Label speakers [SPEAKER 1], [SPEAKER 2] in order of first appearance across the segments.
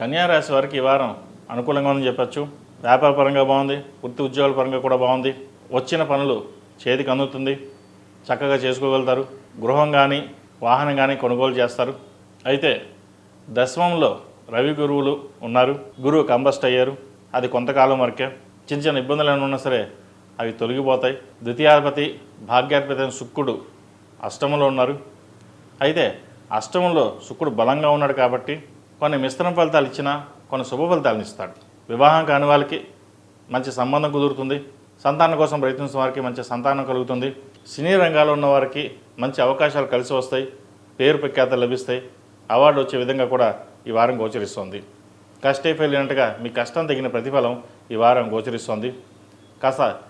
[SPEAKER 1] కన్యారాశి వారికి ఈ వారం అనుకూలంగా ఉందని చెప్పచ్చు. వ్యాపార పరంగా బాగుంది. వృత్తి ఉద్యోగాల పరంగా కూడా బాగుంది. వచ్చిన పనులు చేతికి అందుతుంది. చక్కగా చేసుకోగలుగుతారు. గృహం కానీ వాహనం కానీ కొనుగోలు చేస్తారు. అయితే దశమంలో రవి గురువులు ఉన్నారు. గురువు కంబస్ట్ అయ్యారు. అది కొంతకాలం వరకే. చిన్న చిన్న ఇబ్బందులు ఏమైనా ఉన్నా సరే అవి తొలగిపోతాయి. ద్వితీయాధిపతి భాగ్యాధిపతి అయిన శుక్రుడు అష్టమంలో ఉన్నారు. అయితే అష్టమంలో శుక్రుడు బలంగా ఉన్నాడు కాబట్టి కొన్ని మిశ్రమ ఫలితాలు ఇచ్చినా కొన్ని శుభ ఫలితాలను ఇస్తాడు. వివాహం కాని వాళ్ళకి మంచి సంబంధం కుదురుతుంది. సంతానం కోసం ప్రయత్నించిన వారికి మంచి సంతానం కలుగుతుంది. సినీ రంగాల్లో ఉన్న వారికి మంచి అవకాశాలు కలిసి వస్తాయి. పేరు ప్రఖ్యాతలు లభిస్తాయి. అవార్డు వచ్చే విధంగా కూడా ఈ వారం గోచరిస్తుంది. కష్టే ఫెయిలినట్టుగా మీ కష్టం తగిన ప్రతిఫలం ఈ వారం గోచరిస్తుంది. కాస్త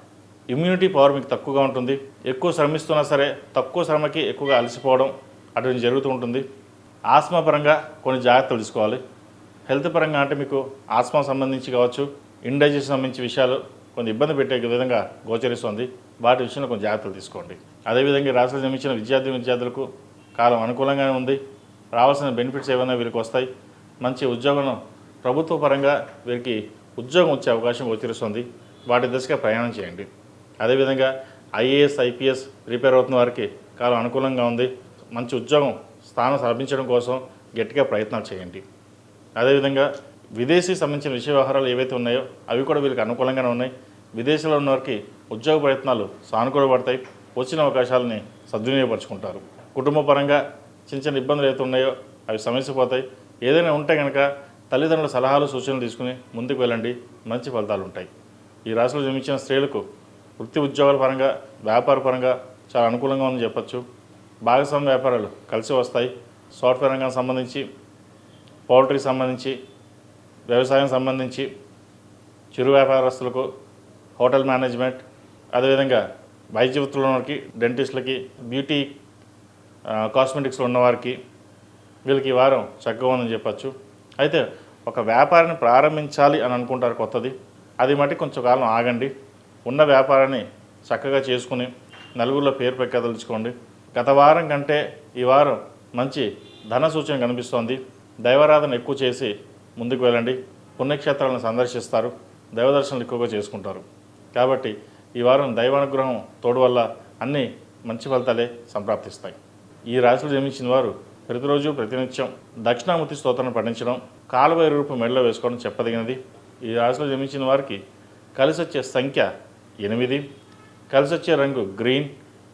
[SPEAKER 1] ఇమ్యూనిటీ పవర్ మీకు తక్కువగా ఉంటుంది. ఎక్కువ శ్రమిస్తున్నా సరే తక్కువ శ్రమకి ఎక్కువగా అలసిపోవడం అటువంటి జరుగుతూ ఉంటుంది. ఆస్మా పరంగా కొన్ని జాగ్రత్తలు తీసుకోవాలి. హెల్త్ పరంగా అంటే మీకు ఆస్మా సంబంధించి కావచ్చు ఇండైజెషన్ సంబంధించి విషయాలు కొన్ని ఇబ్బంది పెట్టే విధంగా గోచరిస్తుంది. వాటి విషయంలో కొంచెం జాగ్రత్తలు తీసుకోండి. అదేవిధంగా రాష్ట్రం రాష్ట్రంలో విద్యార్థి విద్యార్థులకు కాలం అనుకూలంగానే ఉంది. రావాల్సిన బెనిఫిట్స్ ఏమైనా వీరికి వస్తాయి. మంచి ఉద్యోగం ప్రభుత్వ పరంగా వీరికి ఉద్యోగం వచ్చే అవకాశం గోచరిస్తుంది. వాటి దశగా ప్రయాణం చేయండి. అదేవిధంగా ఐఏఎస్ ఐపీఎస్ రిపేర్ అవుతున్న వారికి కాలం అనుకూలంగా ఉంది. మంచి ఉద్యోగం స్థానం సాధించడం కోసం గట్టిగా ప్రయత్నాలు చేయండి. అదేవిధంగా విదేశీ సంబంధించిన విషయ వ్యవహారాలు ఏవైతే ఉన్నాయో అవి కూడా వీళ్ళకి అనుకూలంగానే ఉన్నాయి. విదేశంలో ఉన్న వారికి ఉద్యోగ ప్రయత్నాలు సానుకూలపడతాయి వచ్చిన అవకాశాలని సద్వినియోగపరుచుకుంటారు. కుటుంబ పరంగా చిన్న చిన్న ఇబ్బందులు ఏవైతే ఉన్నాయో అవి సమస్య పోతాయి. ఏదైనా ఉంటే కనుక తల్లిదండ్రుల సలహాలు సూచనలు తీసుకుని ముందుకు వెళ్ళండి. మంచి ఫలితాలు ఉంటాయి. ఈ రాశిలో జన్మించిన స్త్రీలకు వృత్తి ఉద్యోగాల పరంగా వ్యాపార పరంగా చాలా అనుకూలంగా ఉందని చెప్పచ్చు. భాగస్వామ్య వ్యాపారాలు కలిసి వస్తాయి. సాఫ్ట్వేర్ రంగానికి సంబంధించి పౌల్ట్రీకి సంబంధించి వ్యవసాయం సంబంధించి చిరు వ్యాపారస్తులకు హోటల్ మేనేజ్మెంట్ అదేవిధంగా వైద్య వృత్తులు ఉన్నవారికి డెంటిస్టులకి బ్యూటీ కాస్మెటిక్స్లో ఉన్నవారికి వీళ్ళకి ఈ వారం చక్కగా ఉందని చెప్పచ్చు. అయితే ఒక వ్యాపారాన్ని ప్రారంభించాలి అని అనుకుంటారు కొత్తది. అది మట్టి కొంచెం కాలం ఆగండి. ఉన్న వ్యాపారాన్ని చక్కగా చేసుకుని నలుగురిలో పేరు పెక్కదలుచుకోండి గత వారం కంటే ఈ వారం మంచి ధన సూచన కనిపిస్తోంది. దైవారాధన ఎక్కువ చేసి ముందుకు వెళ్ళండి. పుణ్యక్షేత్రాలను సందర్శిస్తారు. దైవదర్శనలు ఎక్కువగా చేసుకుంటారు. కాబట్టి ఈ వారం దైవానుగ్రహం తోడు వల్ల అన్ని మంచి ఫలితాలే సంప్రాప్తిస్తాయి. ఈ రాశిలో జన్మించిన వారు ప్రతిరోజు ప్రతినిత్యం దక్షిణామూర్తి స్తోత్రాన్ని పఠించడం కాలువై రూపు మెడలో వేసుకోవడం చెప్పదగినది. ఈ రాశిలో జన్మించిన వారికి కలిసి వచ్చే సంఖ్య ఎనిమిది. కలిసి వచ్చే రంగు గ్రీన్.